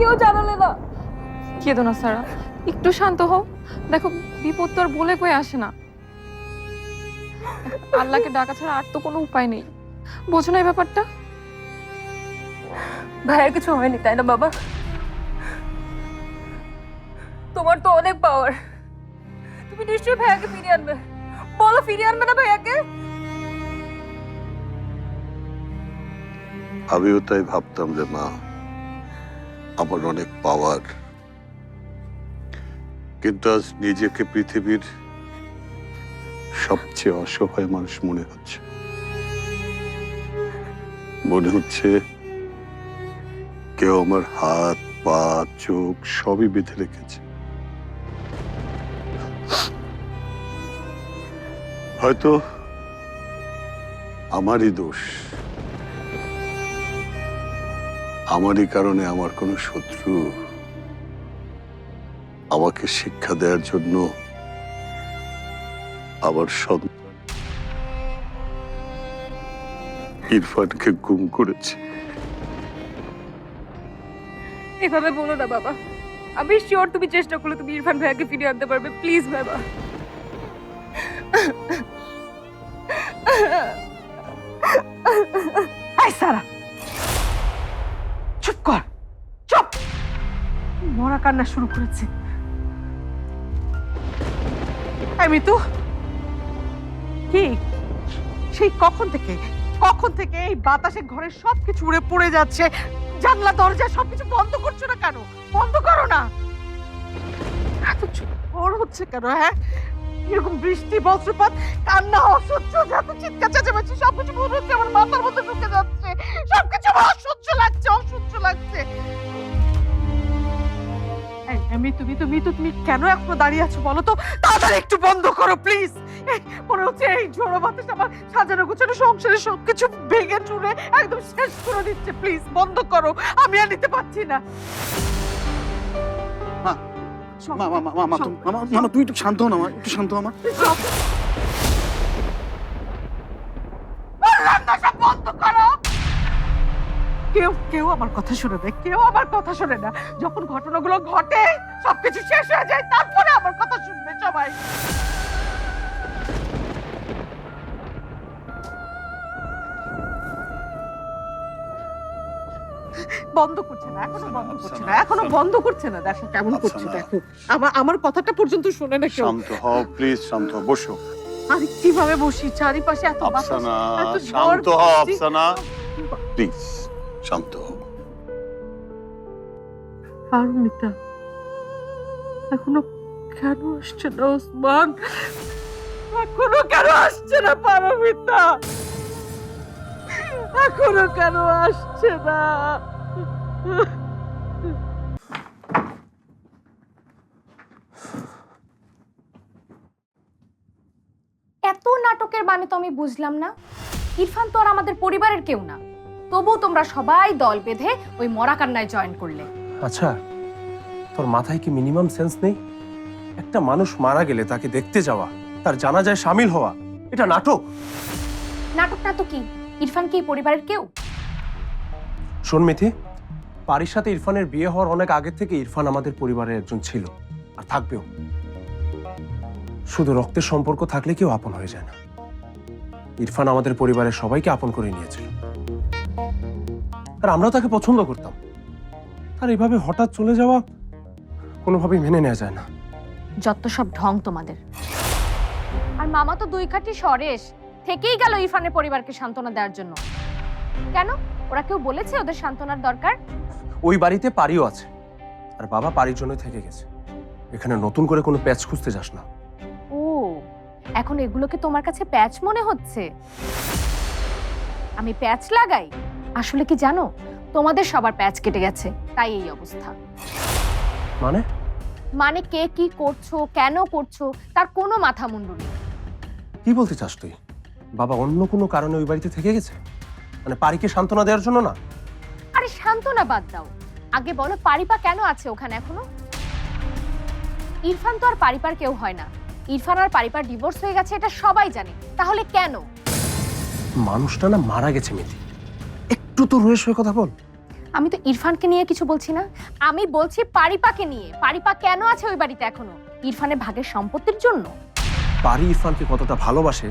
কেউ জানালে না। কেঁদো না সারা। একটু শান্ত হও। দেখো বিপদ তো আর বলে কয়ে আসে না। আল্লাহকে ডাকা ছাড়া আর তো কোনো উপায় নেই। বোঝো না এই ব্যাপারটা? ভাইয়ের কিছু হয়নি তাই না বাবা? তোমার তো অনেক পাওয়ার তুমি নিশ্চয়ই ভাইয়াকে ফিরিয়ে আনবে। বলো ফিরিয়ে আনবে না ভাইয়াকে? আমিও তাই ভাবতাম যে মা আমার অনেক পাওয়ার। কিন্তু আজ নিজেকে পৃথিবীর সবচেয়ে অসহায় মানুষ মনে হচ্ছে। মনে হচ্ছে কেউ আমার হাত, পা, চোখ সবই বেঁধে রেখেছে। হয়তো আমারই দোষ। আমারই কারণে আমার কোনো শত্রু আমাকে শিক্ষা দেওয়ার জন্য আমার সন্তান ইরফানকে গুম করেছে। এভাবে বলো না বাবা। আমি শিওর তুমি চেষ্টা করলে তুমি ইরফান ভাইয়াকে ফিরিয়ে আনতে পারবে। প্লিজ বাবা। এই সারা। চুপ কর, চুপ। মরা কান্না শুরু করেছে। আমি তো কি? সেই কখন থেকে কখন থেকে এই বাতাসে ঘরের সবকিছু উড়ে পড়ে যাচ্ছে? জানলা, দরজা, সবকিছু বন্ধ করছ না কেন? বন্ধ করো না। এত ঝড় হচ্ছে কেন হ্যাঁ? এরকম বৃষ্টি, বজ্রপাত, কান্না, অসহ্য কেন এখনও দাঁড়িয়ে আছো বলো তো? তাড়াতাড়ি একটু বন্ধ করো প্লিজ মনে হচ্ছে এই ঝোড়ো বাতাস আমার সাজানো গোছানো সংসারে সবকিছু ভেঙে চুড়ে একদম শেষ করে দিচ্ছে প্লিজ বন্ধ করো আমি আর নিতে পারছি না। মা, মামা মা মা মা তুমি- একটু শান্ত হও না একটু শান্ত হও মা সব- ওর রান্না সব বন্ধ করো কেউ কেউ আমার কথা শুনে না কেউ আমার কথা শুনে না। যখন ঘটনাগুলো ঘটে সবকিছু শেষ হয়ে যায় তারপরে আমার কথা শুনবে সবাই। বন্ধ করছে না এখনও বন্ধ করছে না এখনও বন্ধ করছে না দেখো কেমন করছে দেখো। আমার আমার কথাটা পর্যন্ত শুনে না কেউ। শান্ত হও প্লিজ শান্ত হও বসো। আর কীভাবে বসি? চারিপাশে এত বাতাস এত শান্ত হও। আফসানা। প্লিজ শান্ত হও। পারমিতা এখনও কেন আসছে না ওসমান? এখনও কেন আসছে না পারমিতা? এখনও কেন আসছে না? এত নাটকের মানে তো আমি বুঝলাম না। ইরফান তো আর আমাদের পরিবারের কেউ না। তবু তোমরা সবাই দল বেঁধে ওই মরাকান্নায় জয়েন করলে। আচ্ছা তোর মাথায় কি মিনিমাম সেন্স নেই? একটা মানুষ মারা গেলে তাকে দেখতে যাওয়া তার জানাজায় সামিল হওয়া এটা নাটক? নাটক না তো কি? ইরফান কি পরিবারের কেউ? শোন মিথি পারির সাথে ইরফানের বিয়ে হওয়ার অনেক আগে থেকে ইরফান আমাদের পরিবারের একজন ছিল আর থাকবেও। শুধু রক্তের সম্পর্ক থাকলে কেউ আপন হয়ে যায় না। ইরফান আমাদের পরিবারের সবাইকে আপন করে নিয়েছিল। আর আমরাও তাকে পছন্দ করতাম। আর এভাবে হঠাৎ চলে যাওয়া কোনোভাবেই মেনে নেওয়া যায় না। যত সব ঢং তোমাদের। আর মামা তো দুই খাটি সরেশ থেকেই গেল ইরফানের পরিবারকে সান্ত্বনা দেওয়ার জন্য। কেন? ওরা কেউ বলেছে ওদের সান্ত্বনার দরকার? ওই বাড়িতে পারিও আছে আর বাবা পারির জন্য থেকে গেছে। এখানে নতুন করে কোনো প্যাচ খুঁজতে যাস না। ও এখন এগুলোকে তোমার কাছে প্যাচ মনে হচ্ছে? আমি প্যাচ লাগাই? আসলে কি জানো? তোমাদের সবার প্যাচ কেটে গেছে তাই এই অবস্থা। মানে? মানে কে কি করছ কেন করছ তার কোনো মাথা মুন্ডু নেই। কি বলতে চাস তুই? বাবা অন্য কোনো কারণে ওই বাড়িতে থেকে গেছে? মানে পারিকে সান্ত্বনা দেওয়ার জন্য না? আরে সান্ত্বনা বাদ দাও। আগে বলো পারিপা কেন আছে ওখানে এখনও? ইরফান তো আর পারিপার কেউ হয় না। ইরফান আর পারিপার ডিভোর্স হয়ে গেছে এটা সবাই জানে। তাহলে কেন? মানুষটা না মারা গেছে মিতি একটু তো রয়েস হয়ে কথা বল। আমি তো ইরফানকে নিয়ে কিছু বলছি না। আমি বলছি পারিপাকে নিয়ে। পারিপা কেন আছে ওই বাড়িতে এখনও? ইরফানের ভাগের সম্পত্তির জন্য? পারি ইরফানকে কতটা ভালোবাসে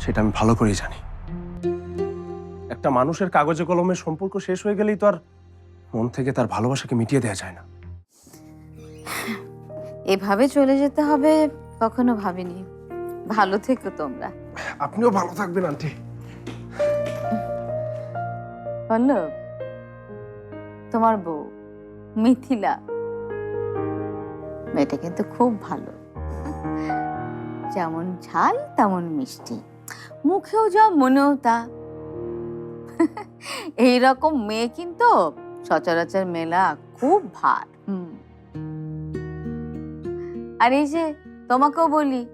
সেটা আমি ভালো করেই জানি। একটা মানুষের কাগজে কলমের সম্পর্ক শেষ হয়ে গেলেই তো আর মন থেকে তার ভালোবাসাকে মিটিয়ে দেওয়া যায় না। এভাবে চলে যেতে হবে কখনো ভাবিনি। ভালো থেকো তোমরা। আপনিও ভালো থাকবেন আন্টি। পল্লব তোমার বউ, মিথিলা। মেয়েটা কিন্তু খুব ভালো। যেমন ঝাল, তেমন মিষ্টি। মুখেও যা, মনেও তা। এইরকম মেয়ে কিন্তু সচরাচর মেলা খুব ভার আর এই যে তোমাকেও বলি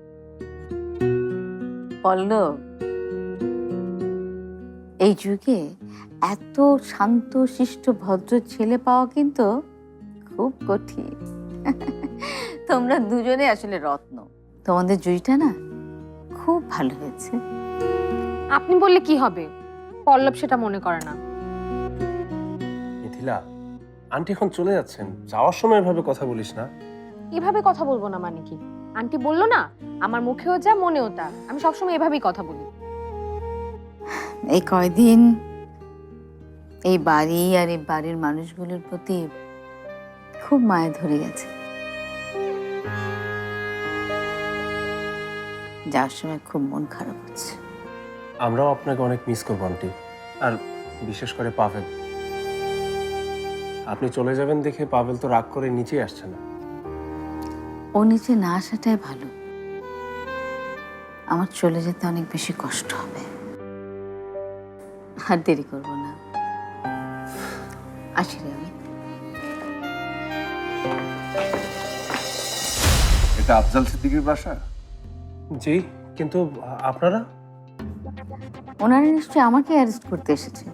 পল্লব এই যুগে এত শান্ত শিষ্ট ভদ্র ছেলে পাওয়া কিন্তু খুব কঠিন। তোমরা দুজনে আসলে রত্ন। তোমাদের জুইটা না খুব ভালো হয়েছে। আপনি বললে কি হবে? পল্লব সেটা মনে করে না। মিথিলা আন্টি এখন চলে যাচ্ছেন। যাওয়ার সময় এভাবে কথা বলিস না। এভাবে কথা বলব না মানে কি? আন্টি বলল না আমার মুখেও যা মনেও তা। আমি সবসময় এভাবেই কথা বলি। এই কয়দিন এই বাড়ি আর এই বাড়ির মানুষগুলোর প্রতি খুব মায়া ধরে গেছে। যাওয়ার সময় খুব মন খারাপ হচ্ছে। আমরাও আপনাকে অনেক মিস করব আন্টি আর বিশেষ করে পাভেল। আপনি চলে যাবেন দেখে পাভেল তো রাগ করে নিচেই আসছে না। ও নিচে না আসাটাই ভালো। আমার চলে যেতে অনেক বেশি কষ্ট হবে। আর দেরি করব না। আসি রে আমি। এটা আফজাল সিদ্দিকীর বাসা? জি কিন্তু আপনারা? ওনারা নিশ্চয়ই আমাকে অ্যারেস্ট করতে এসেছে।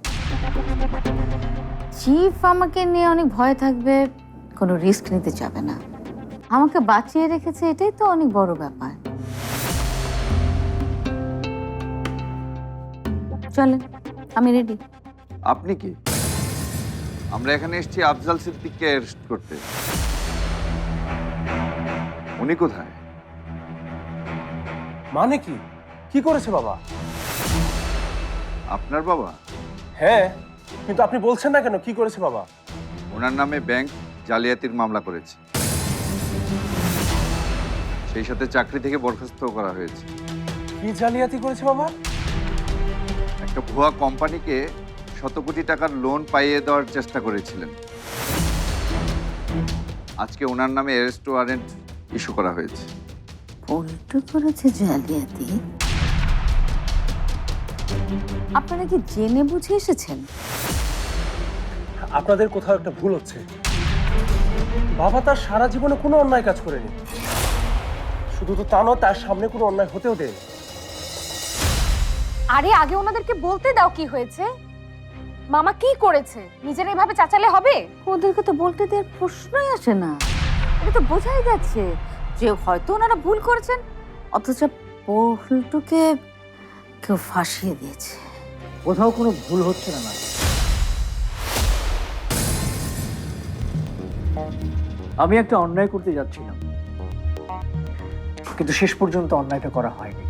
চিফ আমাকে নিয়ে অনেক ভয় থাকবে কোনো রিস্ক নিতে যাবে না। আমাকে বাঁচিয়ে রেখেছে এটাই তো অনেক বড় ব্যাপার। চলেন। আমি রেডি আপনি কি? আমরা এখানে এসেছি আফজাল সিদ্দিককে অ্যারেস্ট করতে। উনি কোথায়? মানে কি? কি করেছে বাবা? আপনার বাবা? হ্যাঁ কিন্তু আপনি বলছেন না কেন? কি করেছে বাবা? ওনার নামে ব্যাংক জালিয়াতির মামলা করেছে। সেই সাথে চাকরি থেকে বরখাস্ত করা হয়েছে। কি জালিয়াতি করেছে বাবা? একটা ভুয়া কোম্পানিকে শত কোটি টাকার লোন পাইয়ে দেওয়ার চেষ্টা করেছিলেন। আজকে ওনার নামে অ্যারেস্ট ওয়ারেন্ট ইস্যু করা হয়েছে। পল্টু করেছে জালিয়াতি। আপনারা কি জেনে বুঝে এসেছেন? আপনাদের কোথাও একটা ভুল হচ্ছে। বাবা তার সারা জীবনে কোনো অন্যায় কাজ করেনি। শুধু তো তা নয় তার সামনে কোনো অন্যায় হতেও দেয় আরে আগে ওনাদেরকে বলতে দাও কি হয়েছে। মামা কি করেছে? নিজের এভাবে চাচালে হবে? ওদেরকে তো বলতে দেওয়ার প্রশ্নই আসে না। এটা তো বোঝাই যাচ্ছে যে হয়তো ওনারা ভুল করেছেন অথচ পল্টুকে কেউ ফাঁসিয়ে দিয়েছে। কোথাও কোনো ভুল হচ্ছে না না। আমি একটা অন্যায় করতে যাচ্ছিলাম। কিন্তু শেষ পর্যন্ত অন্যায়টা করা হয়নি।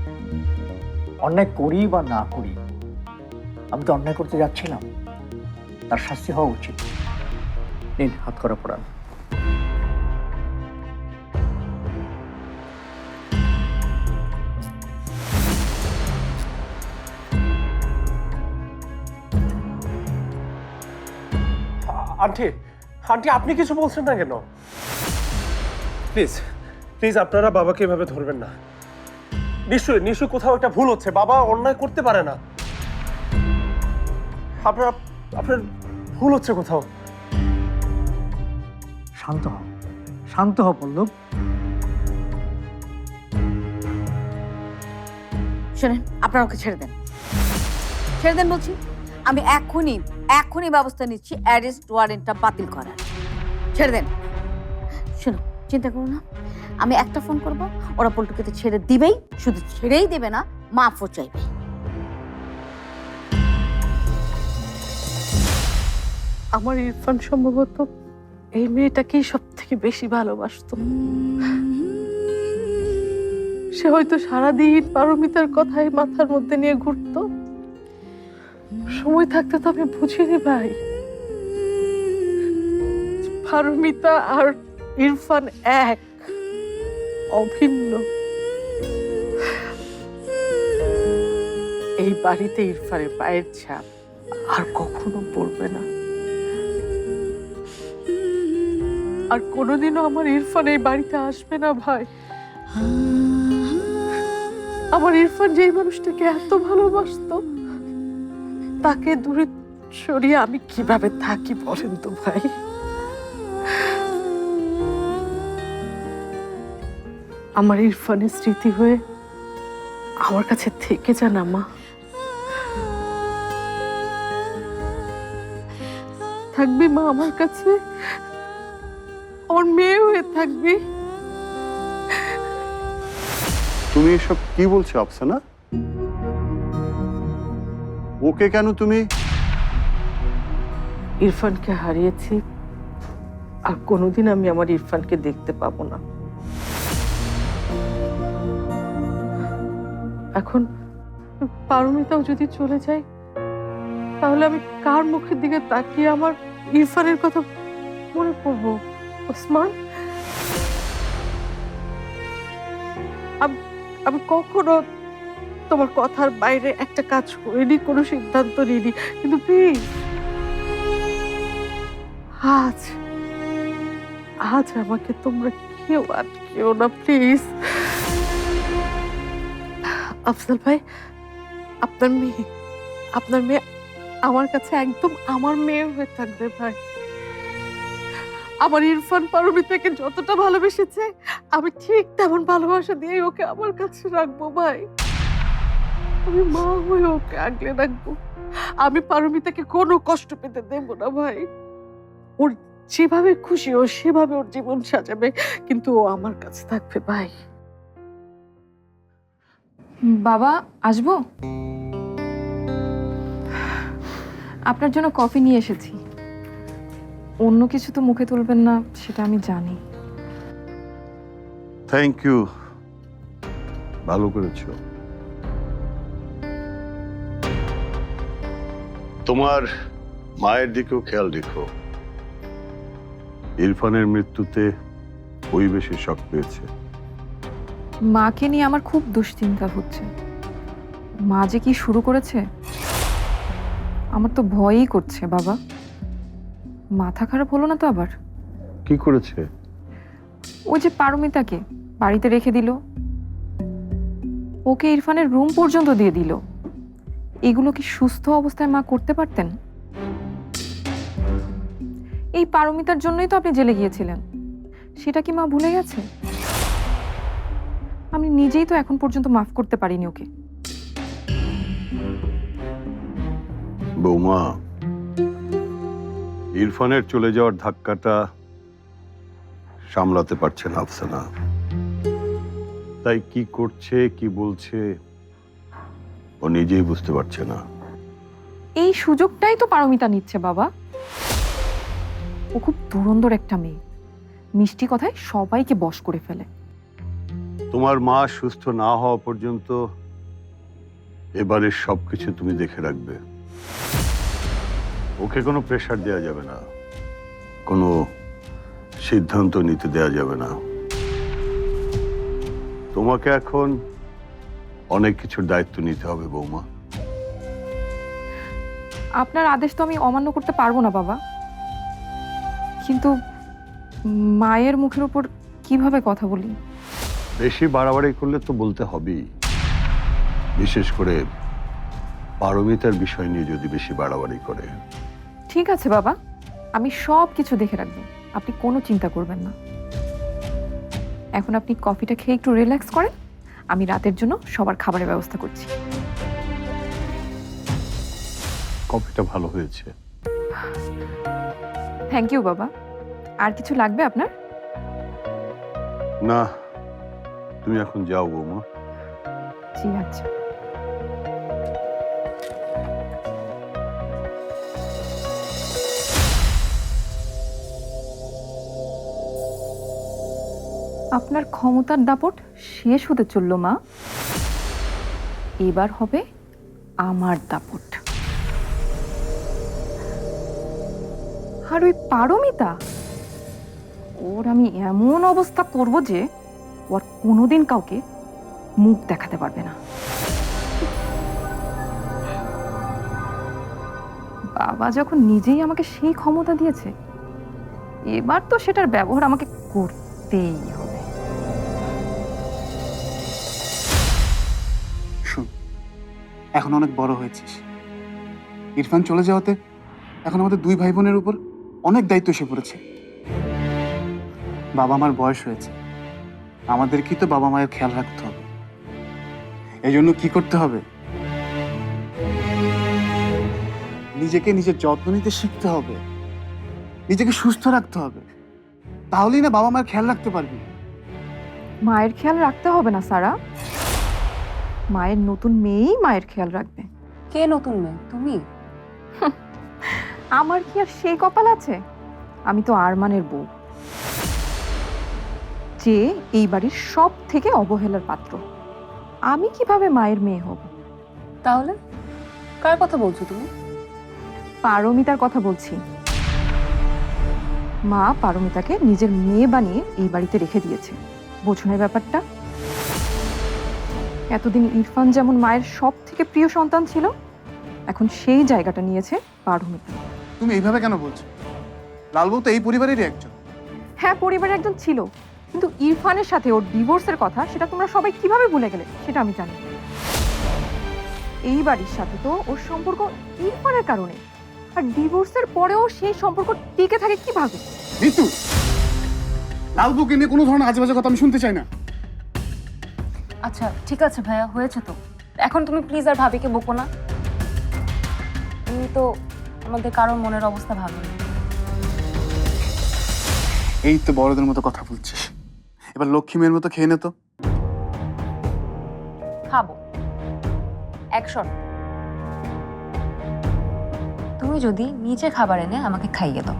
অন্যায় করি বা না করি, আমি তো অন্যায় করতে যাচ্ছিলাম। তার শাস্তি হওয়া উচিত। নিন, হাত করা পড়ান আন্টি আন্টি, আপনি কিছু বলছেন না কেন? প্লিজ প্লিজ, আপনারা বাবাকে এভাবে ধরবেন না। নিশ্চয়ই নিশ্চয়ই কোথাও একটা ভুল হচ্ছে। বাবা অন্যায় করতে পারে না। আপনার আপনার ভুল হচ্ছে কোথাও। শান্ত হও। শান্ত হও পল্লব। শোনেন আপনারা ওকে ছেড়ে দেন। ছেড়ে দেন বলছি আমি এখনই এখনই ব্যবস্থা নিচ্ছি অ্যারেস্ট ওয়ারেন্টটা বাতিল করার। ছেড়ে দেন। চিন্তা করো না। আমি একটা ফোন করব, ওরা পল্টুকে তো ছেড়ে দিবেই, শুধু ছেড়েই দেবে না, মাফও চাইবে। আমার ইরফান সম্ভবত এই মেয়েটাকেই সব থেকে বেশি ভালোবাসতো। সে হয়তো সারাদিন পারমিতার কথাই মাথার মধ্যে নিয়ে ঘুরতো। সময় থাকতে তো আমি বুঝিনি ভাই। পারমিতা আর ইরফান এক, অভিন্ন। এই বাড়িতে ইরফানের পায়ের ছাপ আর কখনো পড়বে না। আর কোনোদিনও আমার ইরফান এই বাড়িতে আসবে না ভাই। আমার ইরফান যেই মানুষটাকে এত ভালোবাসতো, তাকে দূরে সরিয়ে আমি কীভাবে থাকি বলেন তো ভাই? আমার ইরফানের স্মৃতি হয়ে আমার কাছে থেকে যান মা থাকবি মা আমার কাছে? ওর মেয়ে হয়ে থাকবি। তুমি এসব কি বলছো আফসানা? ওকে কেন তুমি? ইরফানকে হারিয়েছি আর কোনোদিন আমি আমার ইরফানকে দেখতে পাবো না। এখন পারমিতাও যদি চলে যায়, তাহলে আমি কার মুখের দিকে তাকিয়ে আমার ইরফানের কথা মনে করব ওসমান? আমি কখনো তোমার কথার বাইরে একটা কাজ করিনি, কোনো সিদ্ধান্ত নিইনি। কিন্তু প্লিজ আজ আজ আমাকে তোমরা কেউ আটকেও না প্লিজ আফজাল ভাই, আপনার মেয়ে আপনার মেয়ে আমার কাছে একদম আমার মেয়ে হয়ে থাকবে ভাই। আমার ইরফান পারমিতাকে যতটা ভালোবেসেছে, আমি ঠিক তেমন ভালোবাসা দিয়ে ওকে আমার কাছে রাখব ভাই। আমি মা হয়ে ওকে আগলে রাখব। আমি পারমিতাকে কোনো কষ্ট পেতে দেবো না ভাই। ওর যেভাবে খুশি ও সেভাবে ওর জীবন সাজাবে, কিন্তু ও আমার কাছে থাকবে ভাই। বাবা, আসব? আপনার জন্য কফি নিয়ে এসেছি। অন্য কিছু তো মুখে তুলবেন না, সেটা আমি জানি। থ্যাংক ইউ ভালো করেছ। তোমার মায়ের দিকেও খেয়াল রেখো। ইরফানের মৃত্যুতে ওই বেশি শখ পেয়েছে। মাকে নিয়ে আমার খুব দুশ্চিন্তা হচ্ছে। মা যে কি শুরু করেছে? আমার তো ভয়ই করছে বাবা। মাথা খারাপ হলো না তো আবার? কি করেছে? ওই যে পারমিতাকে বাড়িতে রেখে দিল। ওকে ইরফানের রুম পর্যন্ত দিয়ে দিল। এগুলো কি সুস্থ অবস্থায় মা করতে পারতেন? এই পারমিতার জন্যই তো আপনি জেলে গিয়েছিলেন। সেটা কি মা ভুলে গেছে? আমি নিজেই তো এখন পর্যন্ত মাফ করতে পারিনি ওকে। বৌমা ইরফানের চলে যাওয়ার ধাক্কাটা সামলাতে পারছে না আফসানা। তাই কি করছে কি বলছে ও নিজেই বুঝতে পারছে না। এই সুযোগটাই তো পারমিতা নিচ্ছে বাবা। ও খুব দুরন্দর একটা মেয়ে। মিষ্টি কথায় সবাইকে বশ করে ফেলে। তোমার মা সুস্থ না হওয়া পর্যন্ত এবারের সবকিছু তুমি দেখে রাখবে। ওকে কোনো প্রেশার দেওয়া যাবে না। কোনো সিদ্ধান্ত নিতে দেওয়া যাবে না। তোমাকে এখন অনেক কিছুর দায়িত্ব নিতে হবে বৌমা। আপনার আদেশ তো আমি অমান্য করতে পারব না, বাবা। কিন্তু মায়ের মুখের উপর কীভাবে কথা বলি? বেশি বাড়াবাড়ি করলে তো বলতে হবেই। বিশেষ করে পারমিতার বিষয় নিয়ে যদি বেশি বাড়াবাড়ি করে। ঠিক আছে বাবা আমি সব কিছু দেখে রাখব। আপনি কোনো চিন্তা করবেন না। এখন আপনি কফিটা খেয়ে একটু রিল্যাক্স করেন। আমি রাতের জন্য সবার খাবারের ব্যবস্থা করছি। কফিটা ভালো হয়েছে। থ্যাংক ইউ বাবা। আর কিছু লাগবে আপনার? না তুমি এখন যাও, বৌমা। জি আচ্ছা আপনার ক্ষমতার দাপট শেষ হতে চলল, মা। এবার হবে আমার দাপট। আর ওই পারমিতা? ওর আমি এমন অবস্থা করব যে ওর কোনোদিন কাউকে মুখ দেখাতে পারবে না। বাবা যখন নিজেই আমাকে সেই ক্ষমতা দিয়েছে, এবার তো সেটার ব্যবহার আমাকে করতেই হবে। শোন, এখন অনেক বড় হয়েছিস। ইরফান চলে যাওয়াতে এখন আমাদের দুই ভাই বোনের উপর অনেক দায়িত্ব এসে পড়েছে। বাবা আমার বয়স হয়েছে। আমাদেরকেই তো বাবা মায়ের খেয়াল রাখতে হবে। এই জন্য কি করতে হবে? নিজেকে নিজের যত্ন নিতে শিখতে হবে। নিজেকে সুস্থ রাখতে হবে। তাহলেই না বাবা মায়ের খেয়াল রাখতে পারবি। মায়ের খেয়াল রাখতে হবে না সারা। মায়ের নতুন মেয়েই মায়ের খেয়াল রাখবে। কে নতুন মেয়ে? তুমি? আমার কি আর সেই কপাল আছে? আমি তো আরমানের বউ। যে এই বাড়ির সব থেকে অবহেলার পাত্র। আমি কীভাবে মায়ের মেয়ে হব? তাহলে কার কথা বলছো তুমি? পারমিতার কথা বলছি। মা পারমিতাকে নিজের মেয়ে বানিয়ে এই বাড়িতে রেখে দিয়েছে। বোঝো না ব্যাপারটা। এতদিন ইরফান যেমন মায়ের সব থেকে প্রিয় সন্তান ছিল এখন সেই জায়গাটা নিয়েছে পারমিতা। তুমি এইভাবে কেন বলছো? লালবউ তো এই পরিবারেরই একজন। হ্যাঁ পরিবারের একজন ছিল। কিন্তু ইরফানের সাথে ওর ডিভোর্সের কথা সেটা তোমরা সবাই কীভাবে ভুলে গেলে সেটা আমি জানি। এই বাড়ির সাথে তো ওর সম্পর্ক ইরফানের কারণে। আর ডিভোর্সের পরেও সেই সম্পর্ক টিকে থাকে কীভাবে ঋতু লালবুকে নিয়ে কোনো ধরনের আজেবাজে কথা আমি শুনতে চাই না। আচ্ছা ঠিক আছে ভাইয়া হয়েছে তো। এখন তুমি প্লিজ আর ভাবিকে বকো না। তুমি তো আমাদের কারোর মনের অবস্থা ভালো না। এই তো বড়দের মতো কথা বলছিস। এবার লক্ষ্মী মেয়ের মতো খেয়ে নে তো। খাব। অ্যাকশন তুমি যদি নিচে খাবার এনে আমাকে খাইয়ে দাও।